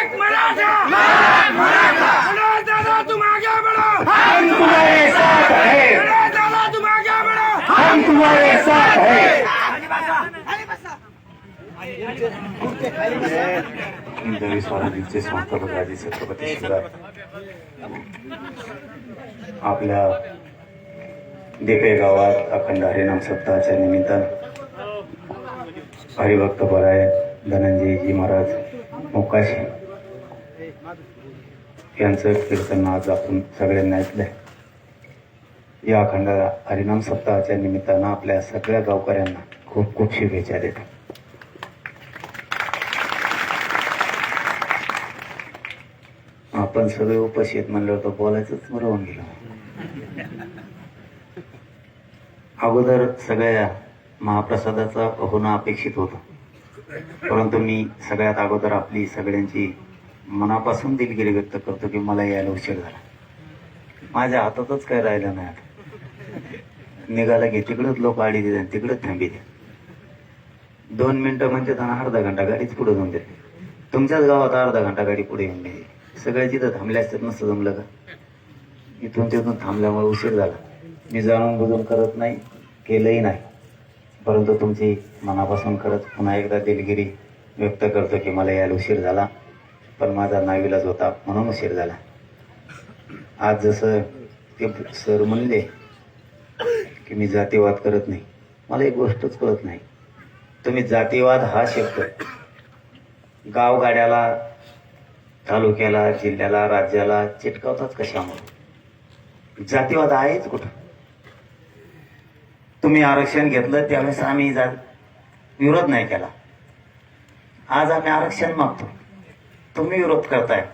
एक मराठा मनोज दादा तुम आगे बढ़ो हम तुम्हारे साथ मनोज दादा तुम आगे बढ़ो हम तुम्हारे साथ राजे छत्रपती शिवराय आपल्या देपे गावात अखंड हरिनाम सप्ताहाच्या निमित्तानं हरिभक्त पराय धनंजयजी महाराज मोकाशी. यांचं कीर्तन आज आपण सगळ्यांना ऐकलंय. या अखंडाला हरिनाम सप्ताहाच्या निमित्तानं आपल्या सगळ्या गावकऱ्यांना खूप खूप शुभेच्छा देतो. आपण सगळे उपाशी आहेत तर बोलायचंच राहून गेलो अगोदर सगळ्या महाप्रसादाचा होणं अपेक्षित होतं. परंतु मी सगळ्यात अगोदर आपली सगळ्यांची मनापासून दिलगिरी व्यक्त करतो की मला यायला उशीर झाला. माझ्या हातातच काय राहिलं नाही आता. निघाला की तिकडंच लोक आडी देतात तिकडंच थांबी द्या दोन मिनिटं म्हणजे त्यांना अर्धा घंटा गाडीच पुढे जाऊन देते. तुमच्याच गावात अर्धा घंटा गाडी पुढे येऊन द्यायची सगळे तिथं थांबल्या असतात नसतं जमलं का? इथून तिथून थांबल्यामुळे उशीर झाला. मी जाणून बुजून करत नाही केलंही नाही. परंतु तुमची मनापासून खरंच पुन्हा एकदा दिलगिरी व्यक्त करतो की मला यायला उशीर झाला. पण माझा नाविलाज होता म्हणून उशीर झाला. आज जसं ते सर म्हणले की मी जातीवाद करत नाही मला एक गोष्टच कळत नाही. तुम्ही जातीवाद हा शब्द गावगाड्याला तालुक्याला जिल्ह्याला राज्याला चिटकावतात कशामुळे? जातीवाद आहेच कुठं? तुम्ही आरक्षण घेतलं त्यावेळेस आम्ही जा विरोध नाही केला. आज आम्ही आरक्षण मागतो तुम्ही विरोध करताय.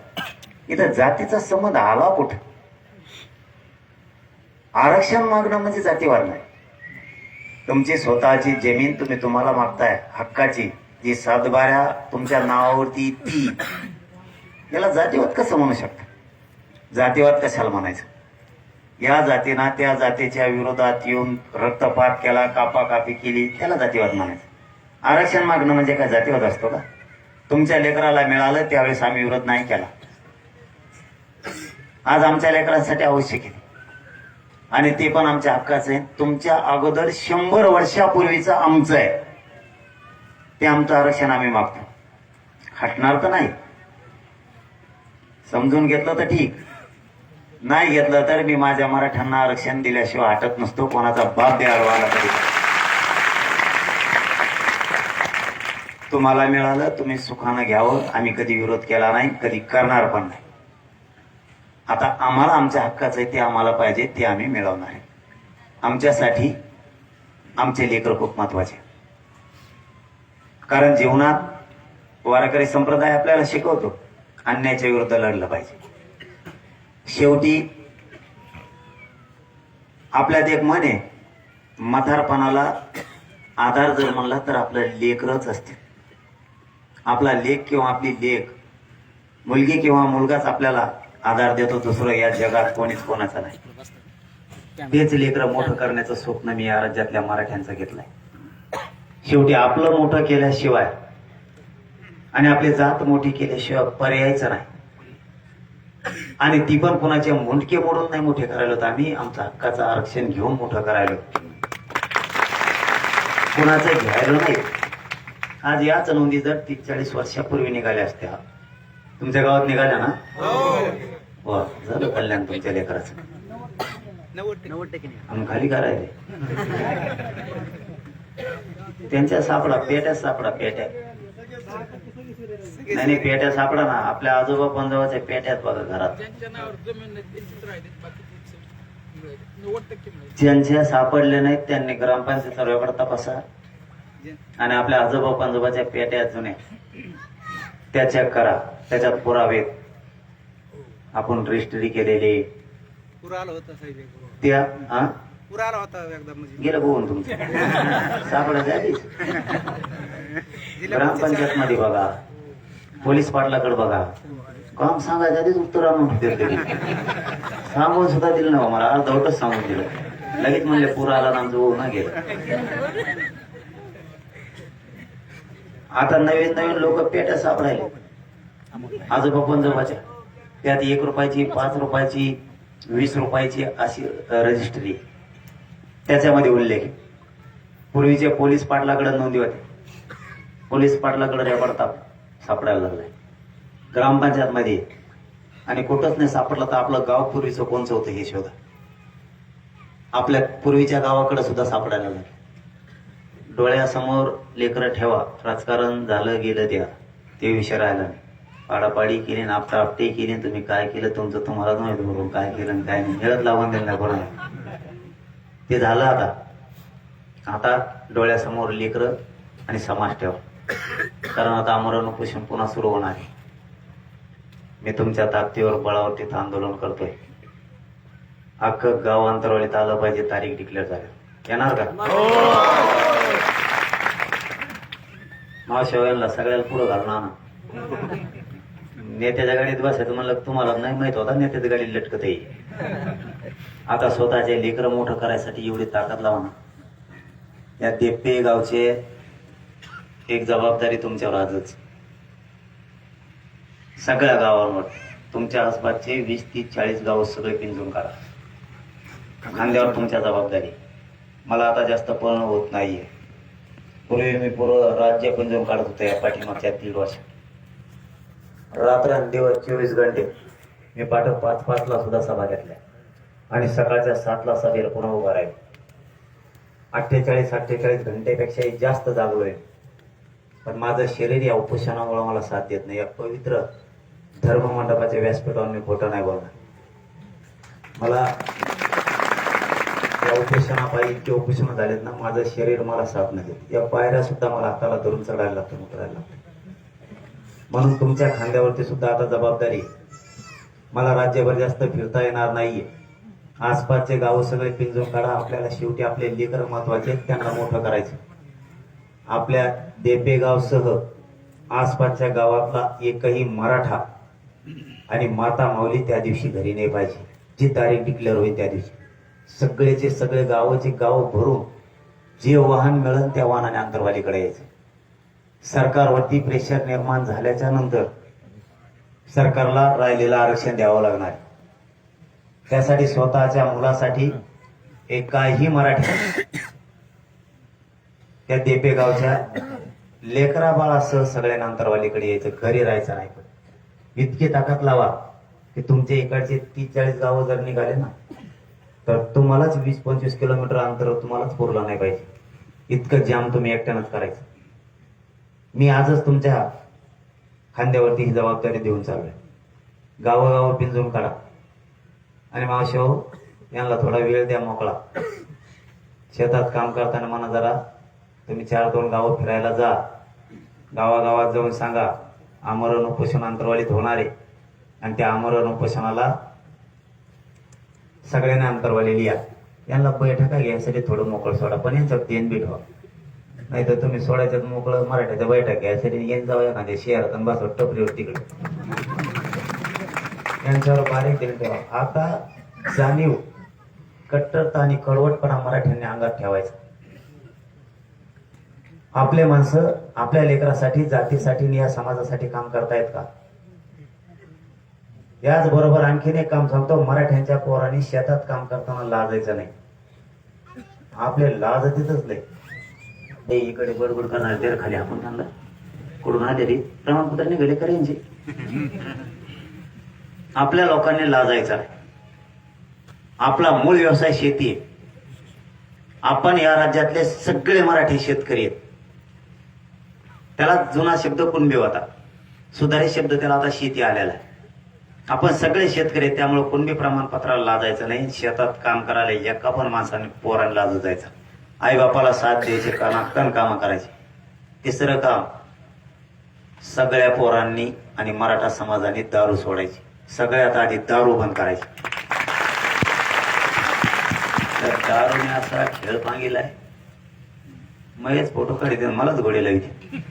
इथं जातीचा संबंध आला कुठं? आरक्षण मागणं म्हणजे जातीवाद नाही. तुमची स्वतःची जमीन तुम्ही तुम्हाला मागताय हक्काची. जी सातबाऱ्या तुमच्या नावावरती ती. याला जातीवाद कसं म्हणू शकता? जातीवाद कशाला म्हणायचं? या जातीनं त्या जातीच्या विरोधात येऊन रक्तपात केला कापाकापी केली त्याला जातीवाद म्हणायचं. आरक्षण मागणं म्हणजे काय? जातीवाद असतो का? तुमच्या लेकराला मिळालं त्यावेळेस आम्ही विरोध नाही केला. आज आमच्या लेकरांसाठी आवश्यक आहे. आणि ते पण आमच्या हक्काचं आहे. तुमच्या अगोदर शंभर वर्षापूर्वीचं आमचं आहे. ते आमचं आरक्षण आम्ही मागतो. हटणार तर नाही. समजून घेतलं तर ठीक. नाही घेतलं तर मी माझ्या मराठ्यांना आरक्षण दिल्याशिवाय हटत नसतो. कोणाचा बाप द्यावा आला तरी तुम्हाला मिळालं तुम्ही सुखानं घ्यावं. आम्ही कधी विरोध केला नाही कधी करणार पण नाही. आता आम्हाला आमच्या हक्काचं आहे ते आम्हाला पाहिजे ते आम्ही मिळवणार आहे. आमच्यासाठी आमचे लेकर खूप महत्त्वाचे कारण जीवनात वारकरी संप्रदाय आपल्याला शिकवतो अन्यायाच्या विरुद्ध लढलं पाहिजे. शेवटी आपल्यात एक मन आहे म्हातारपणाला आधार जर म्हणला तर आपलं लेकरच असते आपला लेख किंवा आपली लेख मुलगी किंवा मुलगाच आपल्याला आधार देतो दुसरं या जगात कोणीच कोणाचा नाही. तेच लेकरं मोठं करण्याचं स्वप्न मी या राज्यातल्या मराठ्यांचं घेतलंय. शेवटी आपलं मोठं केल्याशिवाय आणि आपली जात मोठी केल्याशिवाय पर्यायच नाही. आणि ती पण कोणाचे मुंडके मोडून नाही मोठे करायला तर आम्ही आमचा हक्काचं आरक्षण घेऊन मोठं करायला कोणाचं घ्यायला नाही. आज याच नोंदी जर तीस चाळीस वर्षापूर्वी निघाल्या असत्या तुमच्या गावात निघाल्या ना? वा झालं कल्याण तुमच्या लेकराचं. खाली करायचे त्यांच्या सापडा पेट्या सापडा पेट्या. नाही नाही पेट्या सापडा ना आपल्या आजोबा पंजोबाच्या पेट्यात बघा घरात. ज्यांच्या नावावर जमीन नाही त्यांचीच राहिली बाकी नव्वद टक्के मिळाली. ज्यांच्या सापडले नाहीत त्यांनी ग्रामपंचायत सर्वेकडे तपासा. आणि आपल्या आजोबा पंजोबाच्या पेट्या जुन्या. त्या चेक करा त्याच्यात पुरावे आपण रजिस्ट्री केलेले. त्या हा? होता म्हणजे. गेलं बघून तुमचं. सापडत आधीच ग्रामपंचायत मध्ये बघा. पोलीस पाटलाकडे बघा. काम सांगायचं आधीच उत्तर आणून दिलं सांगून सुद्धा दिलं ना मला. अर्धवटच सांगून दिलं. लगेच म्हणले पूर आला ना आमचं होऊन गेलं. आता नवीन नवीन लोक पेट्या सापडायले आजोबा पंजोबाच्या. त्यात एक रुपयाची पाच रुपयाची वीस रुपयाची अशी रजिस्ट्री त्याच्यामध्ये उल्लेख आहे. पोलीस पाटलाकडे नोंदी होते. पोलीस पाटलाकडे रेकॉर्ड ताप सापडायला लागलाय. ग्रामपंचायत मध्ये आणि कुठंच नाही सापडलं तर आपलं गाव पूर्वीचं कोणचं होतं हे शोधा. आपल्या पूर्वीच्या गावाकडे सुद्धा सापडायला लागलं. डोळ्यासमोर लेकरं ठेवा. राजकारण झालं गेलं द्या. ते विषय राहिला नाही. पाडापाडी केली आपटा आपटे केली तुम्ही काय केलं तुमचं तुम्हाला माहिती बरोबर काय केलं आणि काय नाही. मिळत लावून दिलं नाही कोणाला. ते झालं आता. आता डोळ्यासमोर लेकरं आणि समाज ठेवा. कारण आता आमरण उपोषण पुन्हा सुरू होणार आहे. मी तुमच्या ताकदीवर बळावर तिथं आंदोलन करतोय. अख्खं गाव अंतरवाळीत आलं पाहिजे तारीख डिक्लेअर झाली. येणार का? महाशिवायला सगळ्याला पुढं घालून आणा. नेत्याच्या गाडीत बसायचं म्हणलं तुम्हाला नाही माहीत होता नेत्याच्या गाडीत लटकत येईल आता स्वतःचे लेकरं मोठं करायसाठी एवढी ताकद लावा ना. या देप्पे गावचे एक जबाबदारी तुमच्यावर आजच. सगळ्या गावांवर तुमच्या आसपासचे वीस तीस चाळीस गाव सगळे पिंजून काढा. खांद्यावर तुमच्या जबाबदारी. मला आता जास्त पळणं होत नाहीये. पूर्वी मी पूर्ण राज्य पिंजून काढत होतो या पाठीमागच्या दीड वर्ष रात्रंदिवस चोवीस घंटे मी पाठ पाच पाचला सुद्धा सभा घेतल्या. आणि सकाळच्या सातला सभेला पुन्हा उभा राहील. अठ्ठेचाळीस अठ्ठेचाळीस घंटेपेक्षाही जास्त जागलोय पण माझं शरीर या उपोषणामुळे मला साथ देत नाही. या पवित्र धर्म मंडपाच्या व्यासपीठावर मी खोटं नाही बोलणार. मला या उपोषणापायी इतके उपोषण झालेत ना माझं शरीर मला साथ नाही देत. या पायऱ्या सुद्धा मला हाताला धरून चढायला लागतं उतरायला लागतं म्हणून तुमच्या खांद्यावरती सुद्धा आता जबाबदारी मला राज्यभर जास्त फिरता येणार नाहीये. आसपासचे गाव सगळे पिंजून काढा. आपल्याला शेवटी आपले लेकर महत्त्वाचे आहेत, त्यांना मोठं करायचं. आपल्या देपेगावसह आसपासच्या गावातला एकही मराठा आणि माता माऊली त्या दिवशी घरी नाही पाहिजे. जी तारीख डिक्लेअर होईल त्या दिवशी. सगळेचे सगळे गावाचे गाव भरून जे वाहन मिळेल त्या वाहनाने अंतरवालीकडे यायचं. सरकारवरती प्रेशर निर्माण झाल्याच्यानंतर सरकारला राहिलेलं आरक्षण द्यावं लागणार आहे. त्यासाठी स्वतःच्या मुलासाठी एकाही मराठी त्या देपेगावच्या लेकरा बाळासह सगळ्यांना अंतरवालीकडे यायचं. घरी राहायचं नाही पण. इतकी ताकद लावा की तुमच्या इकडचे तीस चाळीस गावं जर निघाले ना तर तुम्हालाच वीस पंचवीस किलोमीटर अंतर तुम्हालाच पुरला नाही पाहिजे. इतकं जाम तुम्ही एकट्यानंच करायचं. मी आजच तुमच्या खांद्यावरती ही जबाबदारी देऊन चाललोय. गावोगाव पिंजून काढा. आणि मावशी हो यांना थोडा वेळ द्या मोकळा. शेतात काम करताना म्हणा जरा तुम्ही चार दोन गावं फिरायला जा. गावागावात जाऊन सांगा आमरण उपोषण अंतरवालीत होणार. आहे आणि त्या आमरण उपोषणाला सगळ्यांना अंतरवाली लिहा यांना बैठका घ्यायसाठी थोडं मोकळं सोडा पण यांचं देण बी ठेवा. नाही तर तुम्ही सोडायच्यात मोकळं मराठ्याच्या बैठक घ्यायसाठी येऊन जावं एखाद्या शहरात आणि बसव टपरीवर तिकडे. यांच्यावर बारीक दिली ठेवा. आता जाणीव कट्टरता आणि कडवटपणा मराठ्यांनी अंगात ठेवायचा. आपले माणसं आपल्या लेकरासाठी जातीसाठी आणि या समाजासाठी काम करतायत का? याचबरोबर आणखीन एक काम सांगतो मराठ्यांच्या पोरांनी शेतात काम करताना लाजायचं नाही. आपले लाज तिथंच नाही ते इकडे बडबड करणार तेर खाली आपण त्यांना कुठून आले रे? प्रमाणपत्र निघाले करायचे आपल्या लोकांनी लाजायचा आपला मूळ व्यवसाय शेती आहे. आपण या राज्यातले सगळे मराठी शेतकरी आहेत. त्याला जुना शब्द कुणबी होता? सुधारित शब्द त्याला आता शेती आलेला आहे. आपण सगळे शेतकरी त्यामुळे कुणबी प्रमाणपत्राला लाजायचं नाही. शेतात काम करायला एका पण माणसाने पोरांनी लाजू जायचं. आई बापाला साथ द्यायचे कण कामं करायची. तिसरं काम सगळ्या पोरांनी आणि मराठा समाजाने दारू सोडायची. सगळ्यात आधी दारू बंद करायची. तर दारूने असा खेळ पांगिलाय मयच फोटो काढते मलाच गोडी लागते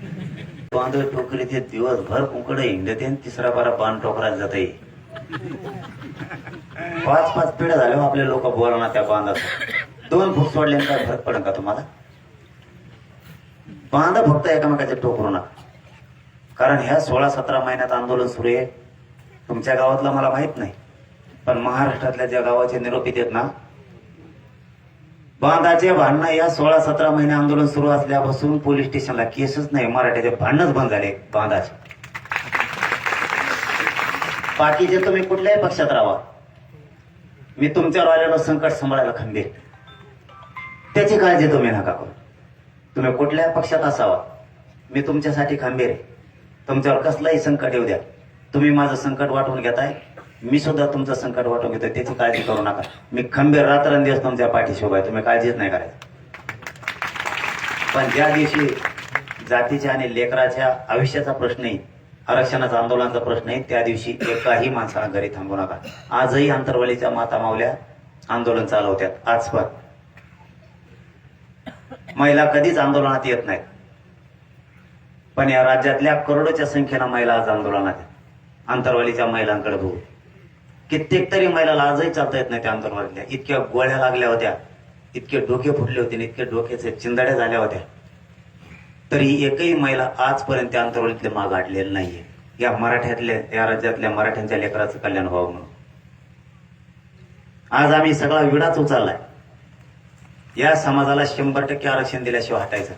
बांधव टोकरी ते दिवसभर कुंकड हिंडते तिसरा बारा पान टोकरात येईल पाच पाच पिढ्या झाल्या हो आपले लोक बोलणार त्या बांधात. दोन फूट सोडले काय फरक पडेल का तुम्हाला? बांधा फक्त एकामेकाचे टोकरू नका. कारण ह्या सोळा सतरा महिन्यात आंदोलन सुरू आहे. तुमच्या गावातलं मला माहीत नाही. पण महाराष्ट्रातल्या ज्या गावाचे निरोपी देत ना बांधाचे भांडणं या सोळा सतरा महिने आंदोलन सुरू असल्यापासून पोलीस स्टेशनला केसच नाही. मराठ्याचे भांडणच बंद झाले बांधाचे. बाकीचे तुम्ही कुठल्याही पक्षात राहा मी तुमच्यावर आलेलं संकट सांभाळायला खंबीर. त्याची काळजी तुम्ही नका करू. तुम्ही कुठल्या पक्षात असावा. मी तुमच्यासाठी खंबीर आहे. तुमच्यावर कसलंही संकट येऊ द्या. तुम्ही माझं संकट वाटून घेताय. मी सुद्धा तुमचं संकट वाटून घेतोय. त्याची काळजी करू नका. मी खंबीर रात्रंदिवस तुमच्या पाठीशी उभा आहे. तुम्ही काळजीच नाही करायची. पण ज्या दिवशी जातीच्या आणि लेकराच्या आयुष्याचा प्रश्न आहे आरक्षणाचा आंदोलनाचा प्रश्न आहे. त्या दिवशी एकाही माणसाला घरी थांबू नका. आजही आंतरवालीच्या माता मावल्या आंदोलन चालवत्यात. आज पण. महिला कधीच आंदोलनात येत नाहीत. पण या राज्यातल्या करोडोच्या संख्येनं महिला आज आंदोलनात आहेत. आंतरवालीच्या महिलांकडे बघू. कित्येक तरी महिलाला आजही चालता येत नाही त्या आंतरवालीतल्या इतक्या गोळ्या लागल्या होत्या. इतके डोके फुटले होते आणि इतके डोक्याचे चिंदड्या झाल्या होत्या. तरी एकही महिला आजपर्यंत त्या माग आडलेलं नाहीये. या मराठ्यातल्या या राज्यातल्या मराठ्यांच्या लेकराचं कल्याण व्हावं म्हणून. आज आम्ही सगळा विडाच उचललाय. या समाजाला शंभर टक्के आरक्षण दिल्याशिवाय हटायचं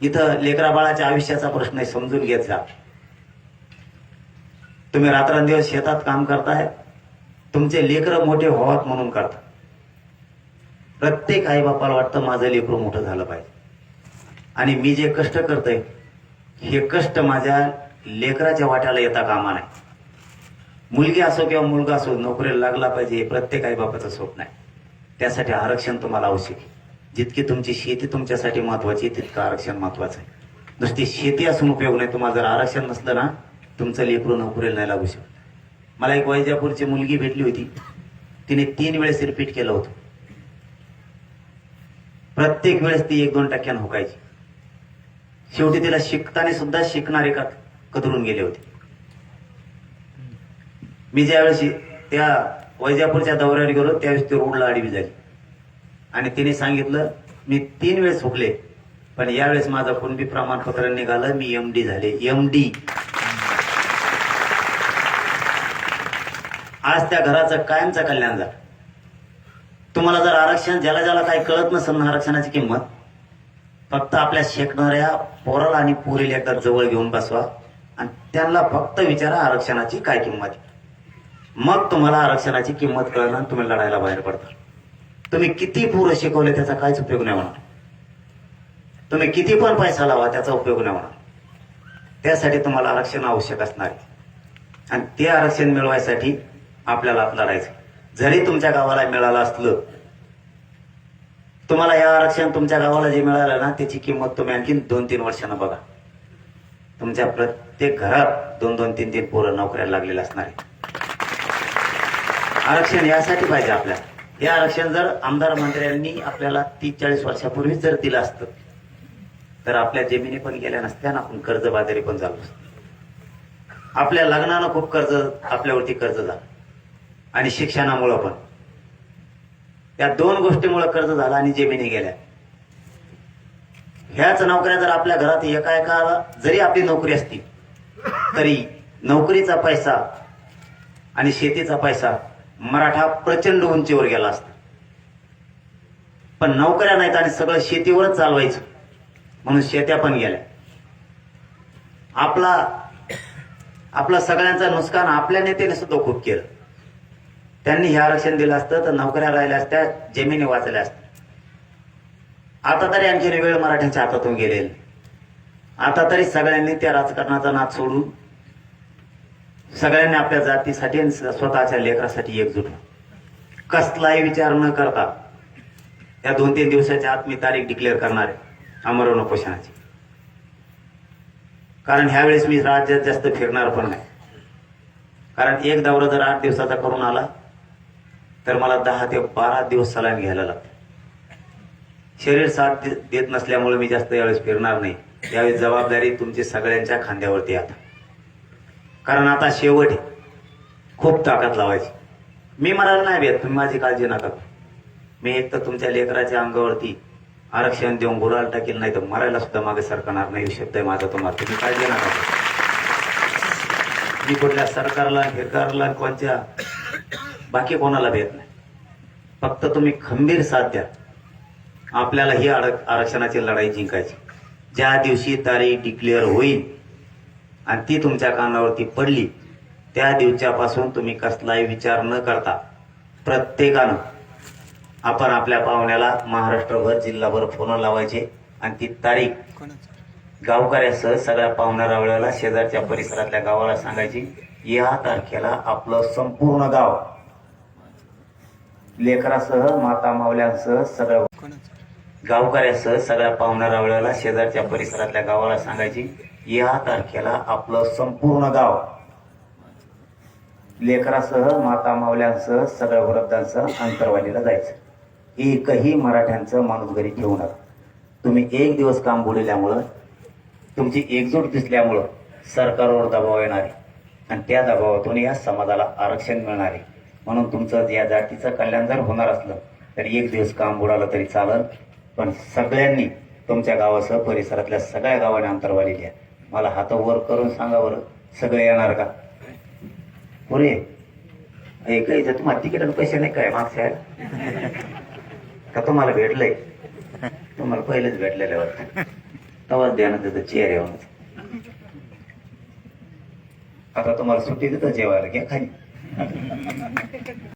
इथं लेकरा बाळाच्या आयुष्याचा प्रश्न समजून घेत जा. तुम्ही रात्रंदिवस शेतात काम करताय तुमचे लेकरं मोठे व्हावात म्हणून करता. प्रत्येक आई बापाला वाटतं माझं लेकरू मोठं झालं पाहिजे. आणि मी जे कष्ट करतोय हे कष्ट माझ्या लेकराच्या वाट्याला येता कामा नाही मुलगी असो किंवा मुलगा असो नोकरीला लागला पाहिजे हे प्रत्येक आई बापाचं स्वप्न आहे. त्यासाठी आरक्षण तुम्हाला आवश्यक आहे. जितकी तुमची शेती तुमच्यासाठी महत्वाची आहे, तितकं आरक्षण महत्वाचं आहे. नुसती शेती असून उपयोग नाही तुम्हाला जर आरक्षण नसलं ना तुमचं लेकरू नोकरीला नाही लागू शकत. मला एक वैजापूरची मुलगी भेटली होती. तिने तीन वेळेस रिपीट केलं होतं. प्रत्येक वेळेस ती एक दोन टक्क्यानं होकायची. शेवटी तिला शिकताना सुद्धा शिकणारे का कदरून गेले होते. मी ज्यावेळेस त्या वैजापूरच्या दौऱ्यावर गेलो त्यावेळेस ती रोडला आडवी झाली. आणि तिने सांगितलं मी तीन वेळेस हुकले पण यावेळेस माझं कुणबी प्रमाणपत्र निघालं मी एम डी झाले. एम डी आज त्या घराचं कायमचं कल्याण झालं. तुम्हाला जर आरक्षण ज्याला ज्याला काही कळत नसेल ना आरक्षणाची किंमत फक्त आपल्या शेकणाऱ्या पोराला आणि पोरीला एकदा जवळ घेऊन बसवा. आणि त्यांना फक्त विचारा आरक्षणाची काय किंमत मग तुम्हाला आरक्षणाची किंमत कळणार आणि तुम्ही लढायला बाहेर पडता. तुम्ही किती पोरं शिकवले त्याचा काहीच उपयोग नाही होणार. तुम्ही किती पण पैसा लावा त्याचा उपयोग नाही होणार. त्यासाठी तुम्हाला आरक्षण आवश्यक असणार आणि ते आरक्षण मिळवायसाठी आपल्याला लढायचं जरी तुमच्या गावाला मिळालं असलं तुम्हाला या आरक्षण तुमच्या गावाला जे मिळालं ना त्याची किंमत तुम्ही आणखीन दोन तीन वर्षानं बघा. तुमच्या प्रत्येक घरात दोन दोन तीन तीन पोरं नोकऱ्याला लागलेलं असणार आहे आरक्षण यासाठी पाहिजे आपल्याला. हे आरक्षण जर आमदार मंत्र्यांनी आपल्याला तीस चाळीस वर्षापूर्वीच जर दिलं असतं तर आपल्या जमिनी पण गेल्या नसत्या ना आपण कर्जबाजारी पण झालो असतो. आपल्या लग्नानं खूप कर्ज आपल्यावरती कर्ज झालं. आणि शिक्षणामुळं पण. या दोन गोष्टीमुळे कर्ज झालं आणि जमिनी गेल्या. ह्याच नोकऱ्या जर आपल्या घरात एका एका जरी आपली नोकरी असती तरी नोकरीचा पैसा आणि शेतीचा पैसा मराठा प्रचंड उंचीवर गेला असता. पण नोकऱ्या नाहीत आणि सगळं शेतीवरच चालवायचं. म्हणून शेत्या पण गेल्या. आपला आपलं सगळ्यांचं नुकसान आपल्या नेत्याने सुद्धा खूप केलं. त्यांनी हे आरक्षण दिलं असतं तर नोकऱ्या राहिल्या असत्या जमिनी वाचल्या असत्या. आता तरी आणखी वेळ मराठ्यांच्या हातातून गेलेली. आता तरी सगळ्यांनी त्या राजकारणाचा नाद सोडून सगळ्यांनी आपल्या जातीसाठी आणि स्वतःच्या लेकरासाठी एकजूट कसलाही विचार न करता या दोन तीन दिवसाच्या आत मी तारीख डिक्लेअर करणार आहे अमरवण उपोषणाची. कारण ह्यावेळेस मी राज्यात जास्त फिरणार पण नाही. कारण एक दौरा जर आठ दिवसाचा करून आला तर मला दहा ते बारा दिवस सलाईन घ्यायला लागतो. शरीर साथ देत नसल्यामुळे मी जास्त यावेळेस फिरणार नाही. यावेळेस जबाबदारी तुमची सगळ्यांच्या खांद्यावरती आता. कारण आता शेवट आहे. खूप ताकद लावायची. मी मरायला नाही भेट तुम्ही माझी काळजी नका मी एक तर तुमच्या लेकराच्या अंगावरती आरक्षण देऊन गुलाल टाकेल नाही तर मरायला सुद्धा मागे सरकणार नाही शब्द आहे माझा तुम्हाला. तुम्ही काळजी नका मी कुठल्या सरकारला हेकारला कोणत्या बाकी कोणाला देत नाही. फक्त तुम्ही खंबीर साथ द्या. आपल्याला ही आरक्षणाची लढाई जिंकायची. ज्या दिवशी तारीख डिक्लेअर होईल आणि ती तुमच्या कानावरती पडली त्या दिवसापासून तुम्ही कसलाही विचार न करता प्रत्येकानं आपण आपल्या पाहुण्याला महाराष्ट्रभर जिल्हाभर फोन लावायचे आणि ती तारीख गावकऱ्यासह सगळ्या पाहुण्या रावळ्याला शेजारच्या परिसरातल्या गावाला सांगायची या तारखेला आपलं संपूर्ण गाव लेकरासह माता मावल्यांसह सगळ्या गावकऱ्यांसह गावकऱ्यासह सगळ्या पाहुण्या रावळ्याला शेजारच्या परिसरातल्या गावाला सांगायची या तारखेला आपलं संपूर्ण गाव लेकरासह माता मावल्यांसह सगळ्या वृद्धांसह अंतरवालीला जायचं. एकही मराठ्यांचं माणूस घरी ठेवू नका. तुम्ही एक दिवस काम बोलल्यामुळं तुमची एकजूट दिसल्यामुळं सरकारवर दबाव येणार आहे आणि त्या दबावातून या समाजाला आरक्षण मिळणार. आहे म्हणून तुमचं या जातीचं कल्याण जर होणार असलं तरी एक दिवस काम बुडालं तरी चालल. पण सगळ्यांनी तुमच्या गावासह परिसरातल्या सगळ्या गावाने अंतरवाली द्या मला हातावर करून सांगा बरं सगळे येणार का? पुरे एकही जर तुम्हाला तिकीट पैसे नाही काय मागच्या का तुम्हाला भेटलंय? तुम्हाला पहिलेच भेटलेलं वाटतं. तवाच द्यानं त्याचं चेअर येऊन. आता तुम्हाला सुट्टी देतं जेवायला. घ्या खाली. ハハハハ!